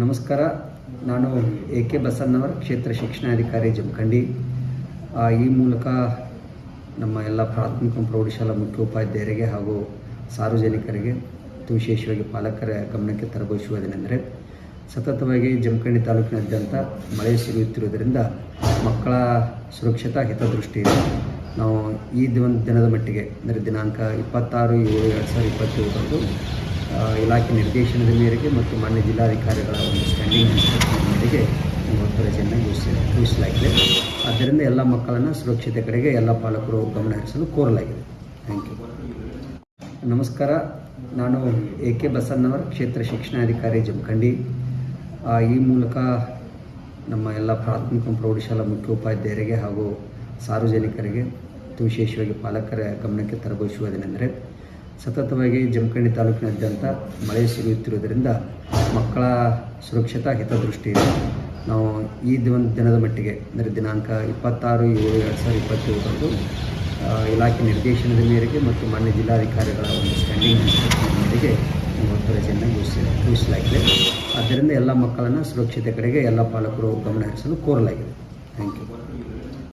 ನಮಸ್ಕಾರ. ನಾನು A K ಬಸನ್ನವರ ಕ್ಷೇತ್ರ ಶಿಕ್ಷಣಾಧಿಕಾರಿ ಜಮಖಂಡಿ. ಈ ಮೂಲಕ ನಮ್ಮ ಎಲ್ಲ ಪ್ರಾಥಮಿಕ ಪ್ರೌಢಶಾಲಾ ಮುಖ್ಯೋಪಾಧ್ಯಾಯರಿಗೆ ಹಾಗೂ ಸಾರ್ವಜನಿಕರಿಗೆ ಮತ್ತು ವಿಶೇಷವಾಗಿ ಪಾಲಕರ ಗಮನಕ್ಕೆ ತರಬಯಸುವುದೇನೆಂದರೆ ಸತತವಾಗಿ ಜಮಖಂಡಿ ತಾಲೂಕಿನಾದ್ಯಂತ ಮಳೆ ಸುರಿಯುತ್ತಿರುವುದರಿಂದ ಮಕ್ಕಳ ಸುರಕ್ಷತಾ ಹಿತದೃಷ್ಟಿಯಿಂದ ನಾವು ಈ ದಿನ ದಿನದ ಮಟ್ಟಿಗೆ, ಅಂದರೆ ದಿನಾಂಕ ಇಪ್ಪತ್ತಾರು ಏಳು ಎರಡು ಸಾವಿರದ ಇಪ್ಪತ್ತೇಳರಂದು ಇಲಾಖೆ ನಿರ್ದೇಶನದ ಮೇರೆಗೆ ಮತ್ತು ಮಾನ್ಯ ಜಿಲ್ಲಾಧಿಕಾರಿಗಳ ಒಂದು ಸ್ಟ್ಯಾಂಡಿಂಗ್ ಇನ್ಸ್ಟ್ರಕ್ಷನ್ ಮೇರೆಗೆ ರಜೆಯನ್ನು ಘೋಷಿಸಿ ಘೋಷಿಸಲಾಗಿದೆ. ಆದ್ದರಿಂದ ಎಲ್ಲ ಮಕ್ಕಳನ್ನು ಸುರಕ್ಷತೆ ಕಡೆಗೆ ಎಲ್ಲ ಪಾಲಕರು ಗಮನ ಹರಿಸಲು ಕೋರಲಾಗಿದೆ. ಥ್ಯಾಂಕ್ ಯು ನಮಸ್ಕಾರ. ನಾನು ಎ ಕೆ ಬಸನ್ನವರ್ ಕ್ಷೇತ್ರ ಶಿಕ್ಷಣಾಧಿಕಾರಿ ಜಮಖಂಡಿ. ಈ ಮೂಲಕ ನಮ್ಮ ಎಲ್ಲ ಪ್ರಾಥಮಿಕ ಪ್ರೌಢಶಾಲಾ ಮುಖ್ಯೋಪಾಧ್ಯಾಯರಿಗೆ ಹಾಗೂ ಸಾರ್ವಜನಿಕರಿಗೆ, ವಿಶೇಷವಾಗಿ ಪಾಲಕರ ಗಮನಕ್ಕೆ ತರಬಯಸುವುದೇನೆಂದರೆ ಸತತವಾಗಿ ಜಮಖಂಡಿ ತಾಲೂಕಿನಾದ್ಯಂತ ಮಳೆ ಸುರಿಯುತ್ತಿರುವುದರಿಂದ ಮಕ್ಕಳ ಸುರಕ್ಷತಾ ಹಿತದೃಷ್ಟಿಯಿಂದ ನಾವು ಈ ದಿನ ದಿನದ ಮಟ್ಟಿಗೆ, ಅಂದರೆ ದಿನಾಂಕ ಇಪ್ಪತ್ತಾರು, ಏಳು, ಎರಡು ಸಾವಿರದ ಇಪ್ಪತ್ತೇಳರಂದು ಇಲಾಖೆ ನಿರ್ದೇಶನದ ಮೇರೆಗೆ ಮತ್ತು ಮಾನ್ಯ ಜಿಲ್ಲಾಧಿಕಾರಿಗಳ ಒಂದು ಸ್ಟ್ಯಾಂಡಿಂಗ್ ಮೇರೆಗೆ ಒಂದು ರಜೆಯನ್ನು ಘೋಷಿಸಿ, ಘೋಷಿಸಲಾಗಿದೆ. ಆದ್ದರಿಂದ ಎಲ್ಲ ಮಕ್ಕಳನ್ನು ಸುರಕ್ಷತೆ ಕಡೆಗೆ ಎಲ್ಲ ಪಾಲಕರು ಗಮನ ಹರಿಸಲು ಕೋರಲಾಗಿದೆ. Thank you